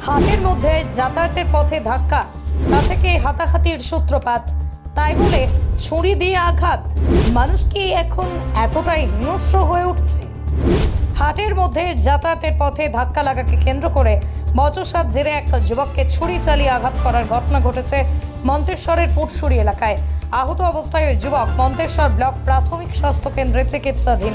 হাটের মধ্যে যাতায়াতের পথে ধাক্কা, তা থেকে হাতাহাতির সূত্রপাত। তাই বলে ছুরি দিয়ে আঘাত। মানুষ কি এখন এতটাই হিংস্র হয়ে উঠছে? হাটের মধ্যে যাতায়াতের পথে ধাক্কা লাগাকে কেন্দ্র করে বচসার জেরে এক যুবককে ছুরি চালিয়ে আঘাত করার ঘটনা ঘটেছে মন্তেশ্বরের পুটসুরি এলাকায়। আহত অবস্থায় ওই যুবক মন্তেশ্বর ব্লক প্রাথমিক স্বাস্থ্য কেন্দ্রে চিকিৎসাধীন।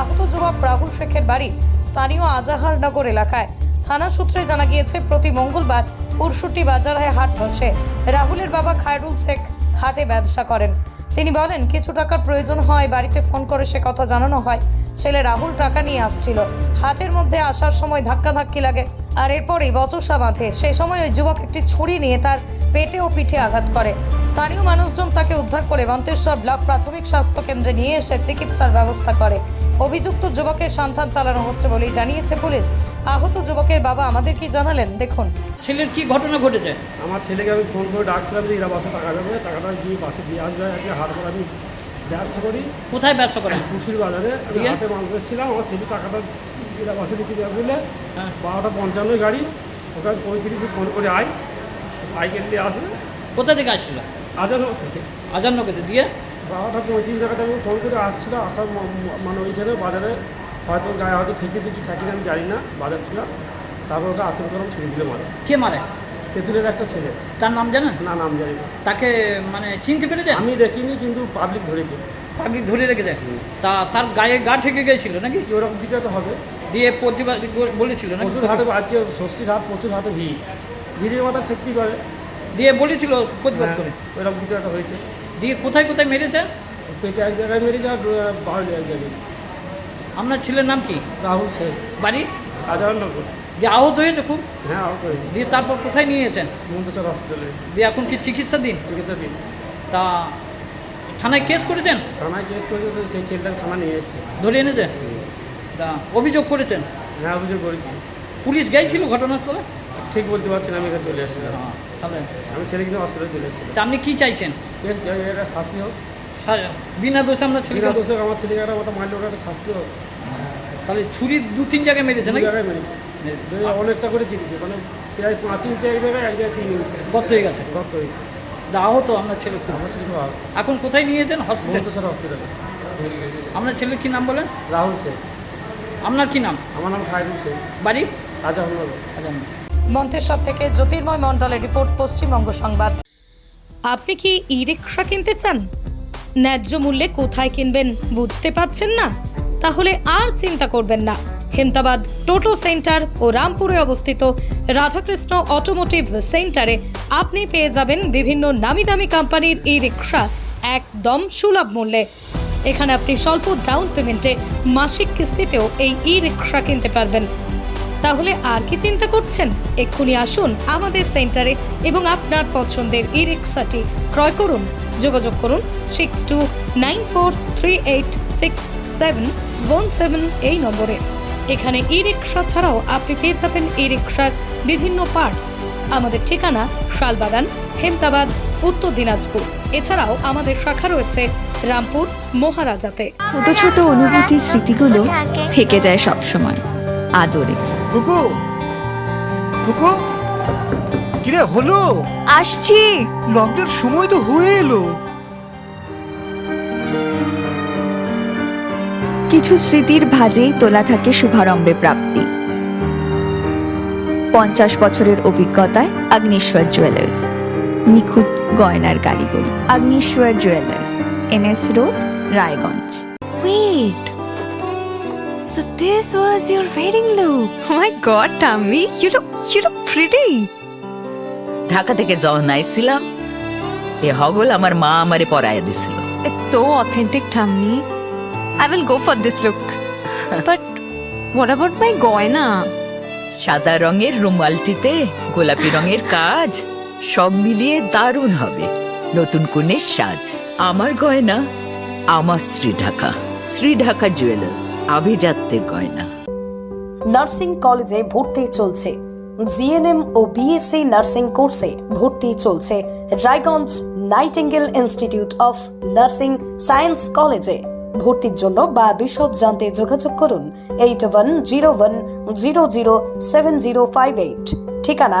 আহত যুবক রাহুল শেখের বাড়ি স্থানীয় আজাহারনগর এলাকায়। থানা সূত্রে জানা গিয়েছে, প্রতি মঙ্গলবার পুরশুটি বাজারে হাট বসে। রাহুলের বাবা খায়রুল শেখ হাটে ব্যবসা করেন। তিনি বলেন, কিছু টাকার প্রয়োজন হয়, বাড়িতে ফোন করে সে কথা জানানো হয়। ছেলে রাহুল টাকা নিয়ে আসছিল। হাটের মধ্যে আসার সময় ধাক্কাধাক্কি লাগে। আর এরপরেই বচসা বাঁধে। সেই সময় ওই যুবক একটি ছুরি নিয়ে তার পেটে ও পিঠে আঘাত করে। স্থানীয় মানুষজন তাকে উদ্ধার করে মন্তেশ্বর ব্লক প্রাথমিক স্বাস্থ্য কেন্দ্রে নিয়ে এসে চিকিৎসার ব্যবস্থা করে। অভিযুক্ত যুবকের সন্ধান চালানো হচ্ছে বলেই জানিয়েছে পুলিশ। আহত যুবকের বাবা আমাদের কি জানালেন? দেখুন। ছেলের কি ঘটনা ঘটেছে? আমার ছেলেকে আমি ফোন করে ডাকছিলাম যে এরা বাসে টাকা দেবে টাকাটা দিয়ে বাসে দিয়ে আসবে আজকে হাট করে আমি ব্যবসা করি। কোথায় ব্যবসা করেন? কুশির বাজারে আমি? হাটে মাল এসেছিলাম আমার ছেলে টাকাটা বাসে দিতে যাবে বলে হ্যাঁ। বারোটা পঞ্চান্ন গাড়ি ওটা পঁয়ত্রিশে ফোন করে আয়। সাইকেল নিয়ে আসে। কোথা থেকে আসছিল? আজানো থেকে। আজান্নকেতে দিয়ে? বারোটা পঁয়ত্রিশ জায়গাটা আমি ফোন করে আসছিল আসার মানে ওইখানে বাজারে হয়তো গায়ে হয়তো ঠেকেছে কি ঠাকিনা আমি জানি না বাজার ছিলাম তারপর ওটা আচরণ করে ছেড়ে দিলে মারে কে মারে? তেঁতুলের একটা ছেলে। তার নাম জানেন? না নাম জানি না। তাকে মানে চিনতে পেরেছেন? আমি দেখিনি কিন্তু পাবলিক ধরেছে। পাবলিক ধরে রেখে রেখেছে? তা তার গায়ে গা ঠেকে গিয়েছিল নাকি? ওরকম কিছু একটা হবে। দিয়ে প্রতিবাদ বলেছিল নাকি? প্রচুর হাটে আজকে ষষ্ঠীর হাট প্রচুর হাটে ভিড়। ভিড়ের মাথা ছেকতেই পারে দিয়ে বলেছিল প্রতিবাদ হ্যাঁ, করে। ওরকম কিছু একটা হয়েছে। দিয়ে কোথায় কোথায় মেরেছে? পেটে এক জায়গায় মেরেছে আর বাউলি এক জায়গায় আপনার ছেলের নাম কি? রাহুল শেখ। বাড়ি? আজহারনগর দিয়ে আহত হয়েছে খুব? হ্যাঁ আহত হয়েছে। দিয়ে তারপর কোথায় নিয়েছেন মন্তেশ্বর হসপিটালে। দিয়ে এখন কি চিকিৎসা দিন চিকিৎসা দিন তা থানায় কেস করেছেন? থানায় কেস করেছে সেই ছেলেটাকে থানা নিয়ে এসছে। ধরে এনেছে? অভিযোগ করেছেন? হ্যাঁ অভিযোগ করেছি। পুলিশ গিয়েছিল ঘটনাস্থলে? ঠিক বলতে পারছি না আমি এখানে চলে এসেছিলাম তাহলে আমি ছেলে কিন্তু হসপিটালে চলে এসেছিলাম তা আপনি কি চাইছেন? এটা শাস্তি হোক। বিনা দোষে আমরা ছেলে বিনা দোষে আমার ছেলেকে একটা মতো মারলে ওটা শাস্তি হোক। তাহলে ছুরি দু তিন জায়গায় মেরেছে নাকি? জায়গায় মেরেছে। অনেকটা করে চিকিৎসা মানে প্রায় পাঁচ ইঞ্চি এক জায়গায় এক জায়গায় তিন ইঞ্চি। গত হয়ে গেছে। রক্ত হয়েছে তা আহত আপনার ছেলে আমার ছেলে এখন কোথায় নিয়েছেন হসপিটাল মন্তেশ্বর হসপিটালে আপনার ছেলের কি নাম বলেন? রাহুল শেখ আপনার কি নাম? আমার নাম খায়রুল শেখ বাড়ি? আচ্ছা মন্তেশ্বর থেকে জ্যোতির্ময় মণ্ডলের রিপোর্ট পশ্চিমবঙ্গ সংবাদ। আপনি কি ই রিক্সা কিনতে চান? ন্যায্য মূল্যে কোথায় কিনবেন বুঝতে পারছেন না? তাহলে আর চিন্তা করবেন না। হেমতাবাদ টোটো সেন্টার ও রামপুরে অবস্থিত রাধাকৃষ্ণ অটোমোটিভ সেন্টারে আপনি পেয়ে যাবেন বিভিন্ন নামি দামি কোম্পানির ই রিক্সা একদম সুলভ মূল্যে। এখানে আপনি স্বল্প ডাউন পেমেন্টে মাসিক কিস্তিতেও এই ই রিক্সা কিনতে পারবেন। তাহলে আর কি চিন্তা করছেন? এক্ষুনি আসুন আমাদের সেন্টারে এবং আপনার পছন্দের ই রিক্সাটি ক্রয় করুন। যোগাযোগ করুন six two nine four three eight six seven one seven এই নম্বরে। এখানে ই রিক্সা ছাড়াও আপনি পেয়ে যাবেন ই রিক্সার বিভিন্ন পার্টস আমাদের ঠিকানা শালবাগান, হেমতাবাদ উত্তর দিনাজপুর। এছাড়াও আমাদের শাখা রয়েছে রামপুর মহারাজাতে। ছোট ছোট অনুভূতি স্মৃতিগুলো থেকে যায় সব সময় আদরে। কুকু! কুকু! কিরে হলো? আসছি। লকডাউন সময় তো হয়ে এলো। কিছু স্মৃতির ভাজেই তোলা থাকে শুভারম্ভে প্রাপ্তি। পঞ্চাশ বছরের অভিজ্ঞতায় আগ্নেশ্বর জুয়েলার্স নিখুঁত গয়নার কারিগরি Agneshwar jewellers NS road Raiganj Wait. So this was your wedding look. Oh my god, Tammy, you look you look pretty. Dhaka থেকে যখন আইছিলাম এ হগল আমার মা আমারে পরাইয়া দিছিল It's so authentic, Tammy. I will go for this look. but what about my goina? সাদা রঙের রুমালটিতে গোলাপি রঙের কাজ সব মিলিয়ে দারুণ হবে। নতুন কনের সাজ, আমার গয়না, আমার শ্রী ঢাকা শ্রী ঢাকা জুয়েলার্স, আভিজাত্যের গয়না। নার্সিং কলেজে ভর্তি চলছে। জিএনএম ও বিএসসি নার্সিং কোর্সে ভর্তি চলছে Raiganj Nightingale institute of nursing science কলেজে। ভর্তির জন্য বা বিশদ জানতে যোগাযোগ করুন eight one zero one zero zero seven zero five eight. ঠিকানা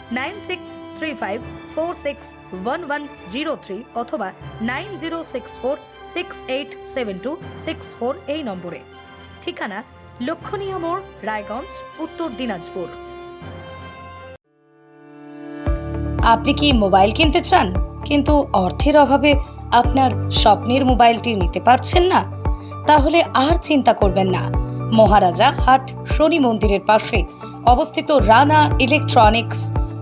nine six three five four six one one zero three অথবা nine zero six four, six eight seven two, six four, এই নম্বরে। ঠিকানা লক্ষণীয় মোড়, রায়গঞ্জ, উত্তর দিনাজপুর। আপনি কি মোবাইল কিনতে চান? কিন্তু অর্থের অভাবে আপনার স্বপ্নের মোবাইলটি নিতে পারছেন না? তাহলে আর চিন্তা করবেন না। মহারাজা হাট শনি মন্দিরের পাশে অবস্থিত রানা ইলেকট্রনিক্স